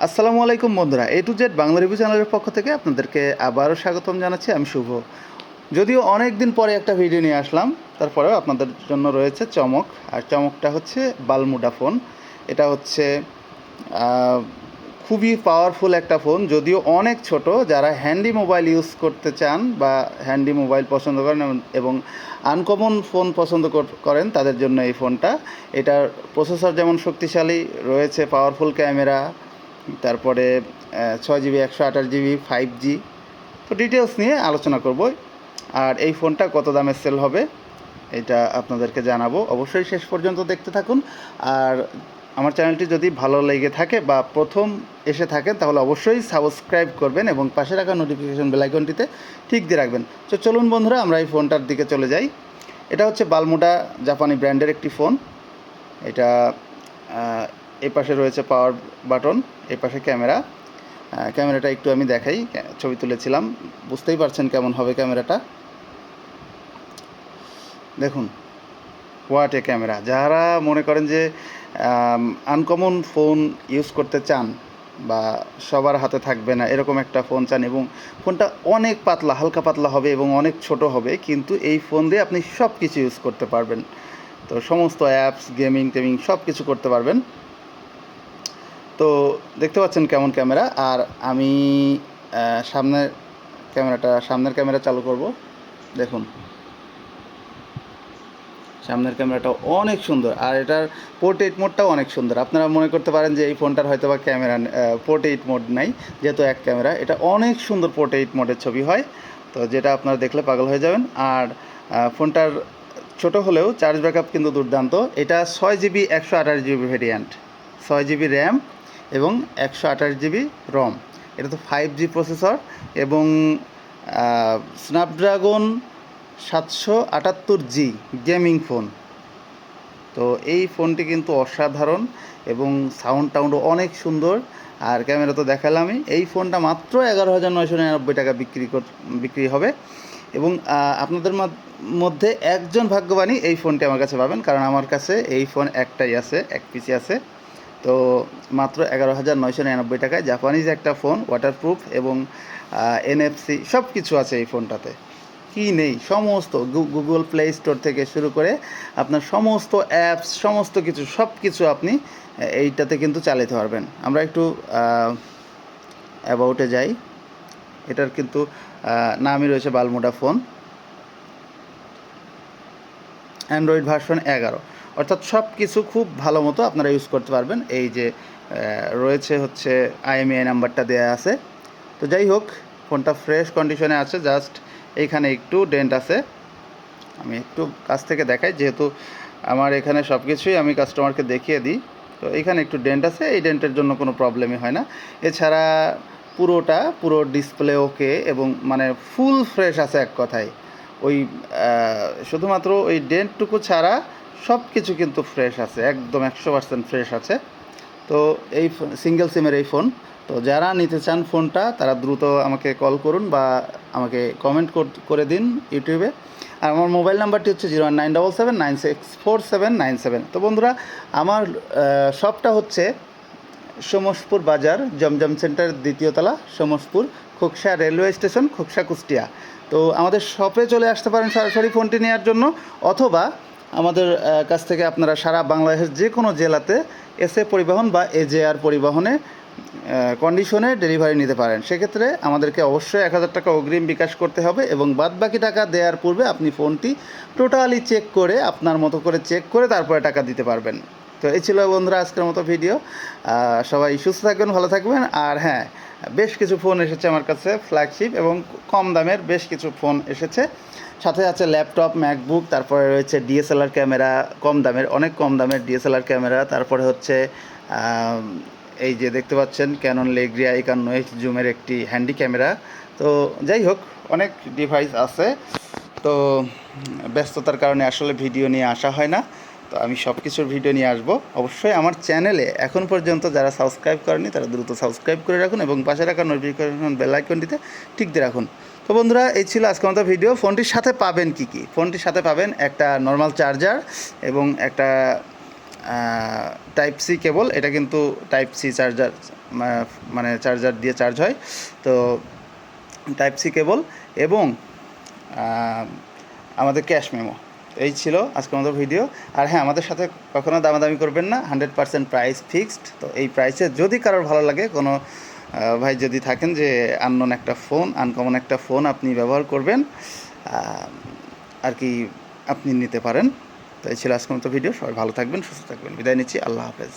আসসালামু আলাইকুম বন্ধুরা A to Z Bangla review চ্যানেলের পক্ষ থেকে আপনাদেরকে আবারও স্বাগতম জানাচ্ছি, আমি শুভ। যদিও অনেক দিন পরে একটা ভিডিও নিয়ে আসলাম, তারপরেও আপনাদের জন্য রয়েছে চমক, আর চমকটা হচ্ছে বালমুডা ফোন। এটা হচ্ছে খুবই পাওয়ারফুল একটা ফোন, যদিও অনেক ছোট, যারা হ্যান্ডি মোবাইল ইউজ করতে চান বা হ্যান্ডি মোবাইল পছন্দ করেন এবং- আনকমন ফোন পছন্দ কর- করেন, তাদের জন্য এই ফোনটা। এটার প্রসেসর যেমন শক্তিশালী, রয়েছে পাওয়ারফুল ক্যামেরা তারপরে ছয় জিবি, একশো আঠাশ জিবি ফাইভ জি তো ডিটেলস নিয়ে আলোচনা করব। আর এই ফোনটা কত দামে সেল হবে, এটা আপনাদেরকে জানাব। অবশ্যই শেষ পর্যন্ত দেখতে থাকুন। আর আমার চ্যানেলটি যদি ভালো লেগে থাকে বা প্রথম এসে থাকেন, তাহলে অবশ্যই সাবস্ক্রাইব করবেন এবং পাশে রাখা নোটিফিকেশন বেলাইকনটিতে ঠিক দিয়ে রাখবেন। তো চলুন বন্ধুরা, আমরা এই ফোনটার দিকে চলে যাই। এটা হচ্ছে বালমুডা জাপানি ব্র্যান্ডের একটি ফোন। এটা এই পাশে রয়েছে পাওয়ার বাটন এই পাশে ক্যামেরা ক্যামেরাটা একটু আমি দেখাই, ছবি তুলেছিলাম। বুঝতেই পারছেন কেমন হবে ক্যামেরাটা দেখুন হোয়াট এ ক্যামেরা যারা মনে করেন যে আনকমন ফোন ইউজ করতে চান বা সবার হাতে থাকবে না, এরকম একটা ফোন চান এবং ফোনটা অনেক পাতলা, হালকা পাতলা হবে এবং অনেক ছোট হবে, কিন্তু এই ফোন দিয়ে আপনি সব কিছু ইউজ করতে পারবেন। তো সমস্ত অ্যাপস গেমিং টেমিং সব কিছু করতে পারবেন। তো দেখতে পাচ্ছেন কেমন ক্যামেরা। আর আমি সামনের ক্যামেরাটা, সামনের ক্যামেরা চালু করব। দেখুন। সামনের ক্যামেরাটা অনেক সুন্দর। আর এটার পোর্ট এইট মোডটাও অনেক সুন্দর। আপনারা মনে করতে পারেন যে এই ফোনটার হয়তো বা ক্যামেরা পোর্ট এইট মোড নাই, যেহেতু এক ক্যামেরা। এটা অনেক সুন্দর পোর্ট এইট মোডের ছবি হয়। তো যেটা আপনারা দেখলে পাগল হয়ে যাবেন। আর ফোনটার ছোট হলেও চার্জ ব্যাকআপ কিন্তু দুর্দান্ত। এটা ছয় জিবি একশো আঠাশ জিবি ভেরিয়েন্ট ছয় জিবি র্যাম এবং একশো আঠাশ জিবি রম। এটা তো ফাইভ জি প্রসেসর এবং স্ন্যাপড্রাগন সাতশো আটাত্তর জি গেমিং ফোন তো এই ফোনটি কিন্তু অসাধারণ এবং সাউন্ড টাউন্ডও অনেক সুন্দর। আর ক্যামেরা তো দেখালামই। এই ফোনটা মাত্র এগারো হাজার নয়শো নিরানব্বই টাকা বিক্রি কর, বিক্রি হবে। এবং আপনাদের মধ্যে একজন ভাগ্যবানই এই ফোনটি আমার কাছে পাবেন। কারণ আমার কাছে এই ফোন একটাই আছে, এক পিসি আছে। তো মাত্র এগারো হাজার নয়শো নিরানব্বই টাকায় জাপানিজ একটা ফোন ওয়াটারপ্রুফ এবং এনএফসি সব কিছু আছে এই ফোনটাতে। কি নেই? সমস্ত গুগল প্লে স্টোর থেকে শুরু করে আপনার সমস্ত অ্যাপস সমস্ত কিছু সব কিছু আপনি এইটাতে কিন্তু চালাতে পারবেন আমরা একটু অ্যাবাউটে যাই। এটার কিন্তু নামই রয়েছে বালমুডা ফোন। অ্যান্ড্রয়েড ভার্সন এগারো। অর্থাৎ সব কিছু খুব ভালো মতো আপনারা ইউজ করতে পারবেন। এই যে রয়েছে হচ্ছে আইএমআই নাম্বারটা দেওয়া আছে। তো যাই হোক, ফোনটা ফ্রেশ কন্ডিশনে আছে জাস্ট এইখানে একটু ডেন্ট আছে। আমি একটু কাছ থেকে দেখাই, যেহেতু আমার এখানে সব কিছুই আমি কাস্টমারকে দেখিয়ে দিই। তো এখানে একটু ডেন্ট আছে, এই ডেন্টের জন্য কোনো প্রবলেমই হয় না। এছাড়া পুরোটা, পুরো ডিসপ্লে ওকে এবং মানে ফুল ফ্রেশ আছে এক কথায়। ওই শুধুমাত্র ওই ডেন্টটুকু ছাড়া সব কিছু কিন্তু ফ্রেশ আছে, একদম একশো পার্সেন্ট ফ্রেশ আছে। তো এই সিঙ্গেল সিমের এই ফোন তো যারা নিতে চান ফোনটা তারা দ্রুত আমাকে কল করুন বা আমাকে কমেন্ট করে দিন ইউটিউবে। আর আমার মোবাইল নাম্বারটি হচ্ছে zero nine double seven nine six four seven nine seven তো বন্ধুরা, আমার শপটা হচ্ছে সমসপুর বাজার, জমজম সেন্টার দ্বিতীয় তলা, সমসপুর, খোকসা রেলওয়ে স্টেশন খোকসা কুষ্টিয়া। তো আমাদের শপে চলে আসতে পারেন সরাসরি ফোনটি নেওয়ার জন্য, অথবা আমাদের কাছ থেকে আপনারা সারা বাংলাদেশের যে কোনো জেলাতে এসএ পরিবহন বা এজেআর পরিবহনে কন্ডিশনে ডেলিভারি নিতে পারেন। সেক্ষেত্রে আমাদেরকে অবশ্যই এক হাজার টাকা অগ্রিম বিকাশ করতে হবে এবং বাদ বাকি টাকা দেওয়ার পূর্বে আপনি ফোনটি টোটালি চেক করে আপনার মতো করে চেক করে তারপরে টাকা দিতে পারবেন। তো এই ছিল বন্ধুরা আজকের মতো ভিডিও সবাই সুস্থ থাকবেন, ভালো থাকবেন। আর হ্যাঁ বেশ কিছু ফোন এসেছে আমার কাছে ফ্ল্যাগশিপ এবং কম দামের বেশ কিছু ফোন এসেছে। সাথে আছে ল্যাপটপ, ম্যাকবুক, তারপরে রয়েছে ডিএসএলআর ক্যামেরা, কম দামের, অনেক কম দামের ডিএসএলআর ক্যামেরা, তারপরে হচ্ছে এই যে দেখতে পাচ্ছেন ক্যানন লেগ্রিয়া একান্ন এইচ জুমের একটি হ্যান্ডি ক্যামেরা। তো যাই হোক, অনেক ডিভাইস আছে। তো, ব্যস্ততার কারণে আসলে ভিডিও নিয়ে আসা হয় না। তো আমি সব কিছুর ভিডিও নিয়ে আসব। অবশ্যই আমার চ্যানেলে এখন পর্যন্ত যারা সাবস্ক্রাইব করেনি তারা দ্রুত সাবস্ক্রাইব করে রাখুন এবং পাশে রাখা নোটিফিকেশন বেল আইকনটিতে ঠিক দিয়ে রাখুন। তো বন্ধুরা, এই ছিল আজকের মতো ভিডিও ফোনটির সাথে পাবেন কি কি? ফোনটির সাথে পাবেন একটা নর্মাল চার্জার এবং একটা টাইপ সি কেবল এটা কিন্তু টাইপ সি চার্জার মানে চার্জার দিয়ে চার্জ হয়। তো টাইপ সি কেবল এবং আমাদের ক্যাশ মেমো এই ছিল আজকের মতো ভিডিও আর হ্যাঁ আমাদের সাথে কখনো দামাদামি করবেন না। হান্ড্রেড পার্সেন্ট প্রাইস ফিক্সড তো এই প্রাইসে যদি কারোর ভালো লাগে কোনো ভাই যদি থাকেন যে আননোন একটা ফোন আনকমন একটা ফোন আপনি ব্যবহার করবেন আর কি আপনি নিতে পারেন। তো এই ছিল আজকের মতো ভিডিও সবাই ভালো থাকবেন, সুস্থ থাকবেন। বিদায় নিচ্ছি। আল্লাহ হাফেজ।